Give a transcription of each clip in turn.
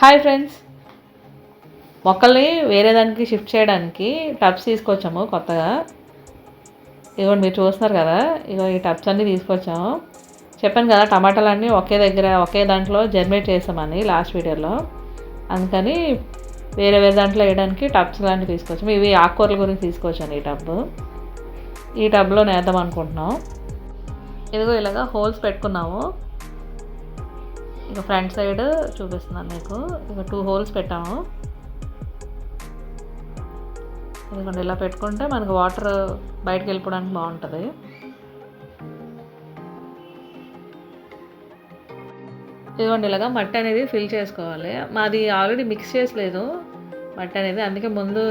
Hi friends. మొక్కల్ని వేరే దానికి షిఫ్ట్ చేయడానికి టబ్స్ తీసుకొచ్చాము కొత్తగా. ఇదిగోండి మీరు చూస్తున్నారు కదా ఇగో ఈ టబ్స్ అన్నీ తీసుకొచ్చాము. చెప్పాను కదా టమాటాలన్నీ ఒకే దగ్గర ఒకే దాంట్లో జర్మినేట్ చేసామని లాస్ట్ వీడియోలో. అందుకని వేరే వేరే దాంట్లో వేయడానికి టబ్స్ లాంటివి తీసుకొచ్చాము. ఇవి ఆకుకూరల గురించి తీసుకొచ్చాను ఈ టబ్. ఈ టబ్లో నేద్దాం అనుకుంటున్నాం. ఇదిగో ఇలాగ హోల్స్ పెట్టుకున్నాము. ఇక ఫ్రంట్ సైడ్ చూపిస్తున్నాను మీకు. ఇక టూ హోల్స్ పెట్టాము. ఇదిగోండి ఇలా పెట్టుకుంటే మనకు వాటర్ బయటకు వెళ్ళిపోవడానికి బాగుంటుంది. ఇదిగోండి ఇలాగా మట్టి అనేది ఫిల్ చేసుకోవాలి. మాది ఆల్రెడీ మిక్స్ చేసలేదు మట్టి అనేది. అందుకే ముందు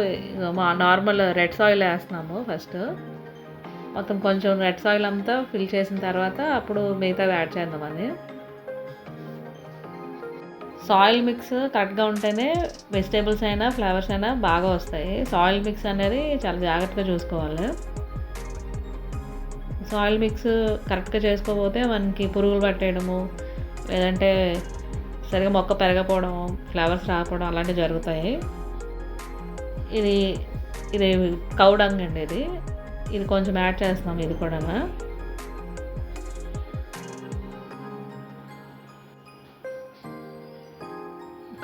మా నార్మల్ రెడ్ సాయిల్ వేస్తున్నాము ఫస్ట్ మొత్తం కొంచెం రెడ్ సాయిల్ అంతా ఫిల్ చేసిన తర్వాత అప్పుడు మిగతావి యాడ్ చేద్దామని. సాయిల్ మిక్స్ కరెక్ట్గా ఉంటేనే వెజిటేబుల్స్ అయినా ఫ్లవర్స్ అయినా బాగా వస్తాయి. సాయిల్ మిక్స్ అనేది చాలా జాగ్రత్తగా చూసుకోవాలి. సాయిల్ మిక్స్ కరెక్ట్గా చేసుకోకపోతే మనకి పురుగులు పట్టేయడము లేదంటే సరిగా మొక్క పెరగపోవడం ఫ్లవర్స్ రాకపోవడం అలాంటివి జరుగుతాయి. ఇది ఇది కౌడంగ్ అండి ఇది. ఇది కొంచెం యాడ్ చేస్తున్నాం ఇది కూడా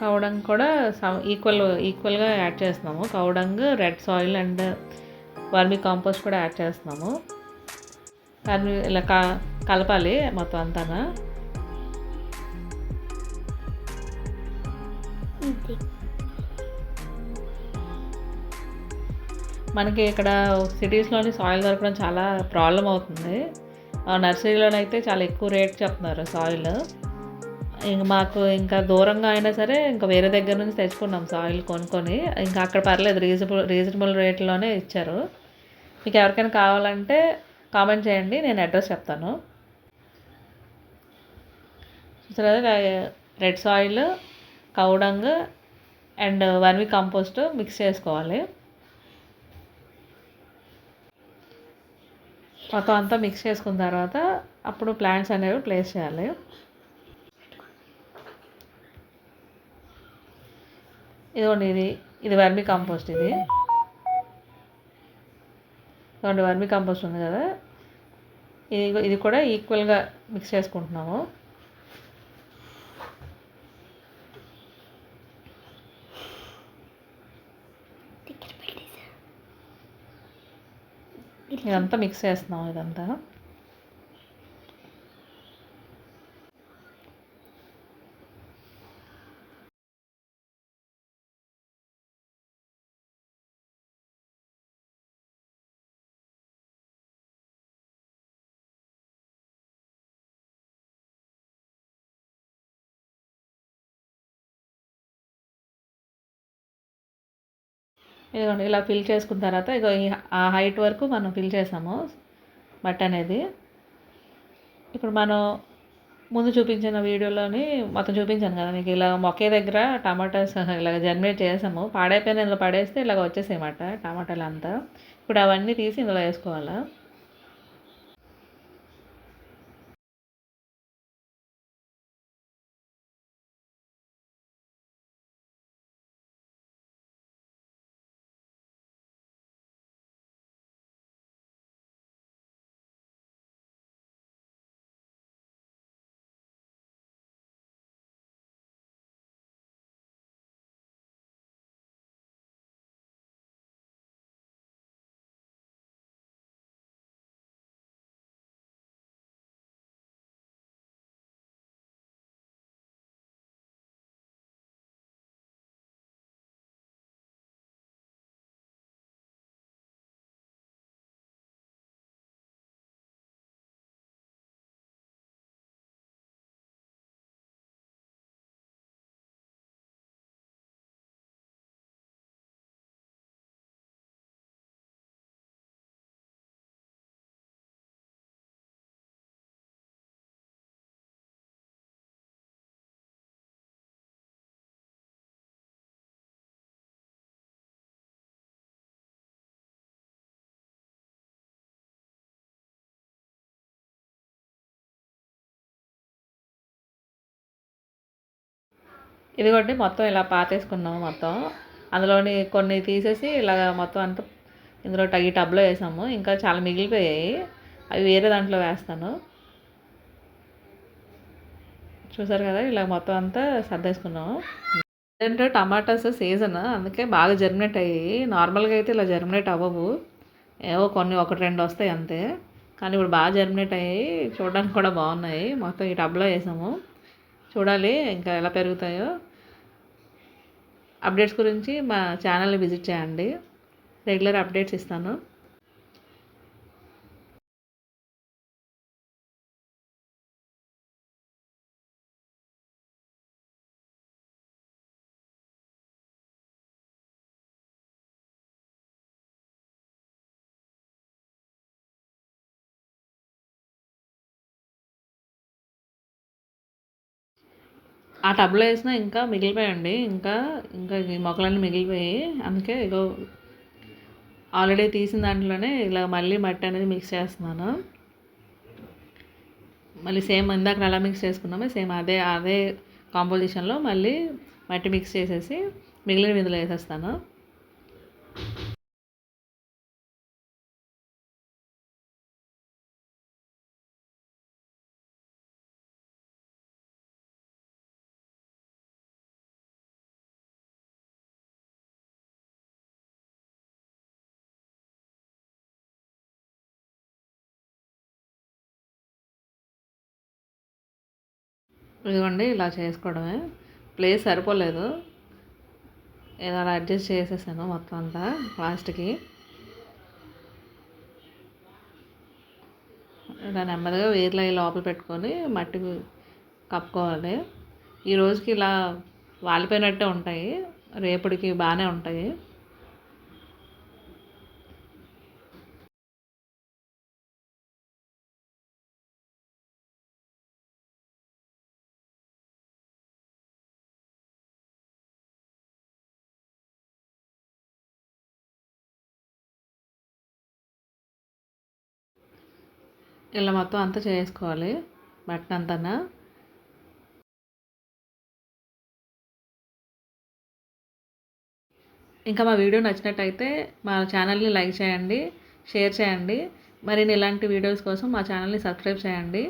కౌడంగ్ కూడా ఈక్వల్ ఈక్వల్గా యాడ్ చేస్తున్నాము. Cow dung red soil and vermicompost కూడా యాడ్ చేస్తున్నాము. దాన్ని ఇలా క కలపాలి మొత్తం అంతా. మనకి ఇక్కడ సిటీస్లోని సాయిల్ దొరకడం చాలా ప్రాబ్లం అవుతుంది. నర్సరీలోనైతే చాలా ఎక్కువ రేట్ చెప్తున్నారు సాయిల్ ఇంక మాకు ఇంకా దూరంగా అయినా సరే ఇంకా వేరే దగ్గర నుంచి తెచ్చుకున్నాం సాయిల్ కొనుక్కొని. ఇంకా అక్కడ పర్లేదు రీజనబుల్ రీజనబుల్ రేట్లోనే ఇచ్చారు. మీకు ఎవరికైనా కావాలంటే కామెంట్ చేయండి నేను అడ్రస్ చెప్తాను. Red soil cow dung and one week compost mix చేసుకోవాలి. మొత్తం అంతా మిక్స్ చేసుకున్న తర్వాత అప్పుడు ప్లాంట్స్ అనేవి ప్లేస్ చేయాలి. ఇదిగోండి ఇది ఇది వర్మి కంపోస్ట్ ఇది. ఇదిగోండి వర్మి కంపోస్ట్ ఉంది కదా. ఇది ఇది కూడా ఈక్వల్గా మిక్స్ చేసుకుంటున్నాము. ఇదంతా మిక్స్ చేస్తున్నాం ఇదంతా. ఇదిగోండి ఇలా ఫిల్ చేసుకున్న తర్వాత ఇక ఆ హైట్ వరకు మనం ఫిల్ చేసాము బట్ అనేది. ఇప్పుడు మనం ముందు చూపించిన వీడియోలోని మొత్తం చూపించాను కదా మీకు ఇలా మొక్కే దగ్గర టమాటాస్ ఇలా జనరేట్ చేసాము. పాడైపోయిన ఇందులో పడేస్తే ఇలాగ వచ్చేసాయన్నమాట టమాటాలు అంతా ఇప్పుడు అవన్నీ తీసి ఇందులో వేసుకోవాలా? ఇదిగోండి మొత్తం ఇలా పాతేసుకున్నాము మొత్తం. అందులోని కొన్ని తీసేసి ఇలాగ మొత్తం అంతా ఇందులో ఈ టబ్లో వేసాము. ఇంకా చాలా మిగిలిపోయాయి. అవి వేరే దాంట్లో వేస్తాను. చూసారు కదా ఇలా మొత్తం అంతా సర్దేసుకున్నాము ఏంటంటే టమాటాస్ సీజన్ అందుకే బాగా జర్మినేట్ అయ్యాయి. నార్మల్గా అయితే ఇలా జర్మినేట్ అవ్వవు. ఏవో కొన్ని ఒకటి రెండు వస్తాయి అంతే. కానీ ఇప్పుడు బాగా జర్మినేట్ అయ్యాయి. చూడడానికి కూడా బాగున్నాయి. మొత్తం ఈ టబ్లో వేసాము. చూడాలి ఇంకా ఎలా పెరుగుతాయో. అప్డేట్స్ గురించి మా ఛానల్ని విజిట్ చేయండి. రెగ్యులర్ అప్డేట్స్ ఇస్తాను. ఆ టబ్లో వేసిన ఇంకా మిగిలిపోయండి. ఇంకా ఇంకా ఈ మొక్కలన్నీ మిగిలిపోయి అందుకే ఇగో ఆల్రెడీ తీసిన దాంట్లోనే ఇలా మళ్ళీ మట్టి అనేది మిక్స్ చేస్తున్నాను. మళ్ళీ సేమ్ ఇందాక ఎలా మిక్స్ చేసుకున్నామో. సేమ్ అదే అదే కాంపోజిషన్లో మళ్ళీ మట్టి మిక్స్ చేసేసి మిగిలిన విందులో వేసేస్తాను. ఇదిగోండి ఇలా చేసుకోవడమే. ప్లేస్ సరిపోలేదు. ఏదో అలా అడ్జస్ట్ చేసేసాను మొత్తం అంతా లాస్ట్కి ఇలా నెమ్మదిగా వేర్లు లోపల పెట్టుకొని మట్టి కప్పుకోవాలి. ఈ రోజుకి ఇలా వాలిపోయినట్టే ఉంటాయి. రేపటికి బాగానే ఉంటాయి. ఇలా మొత్తం అంతా చేసుకోవాలి. బట్టన్ అంతా ఇంకా మా వీడియో నచ్చినట్టయితే మా ఛానల్ని లైక్ చేయండి షేర్ చేయండి. మరిన్ని ఇలాంటి వీడియోస్ కోసం మా ఛానల్ని సబ్స్క్రైబ్ చేయండి.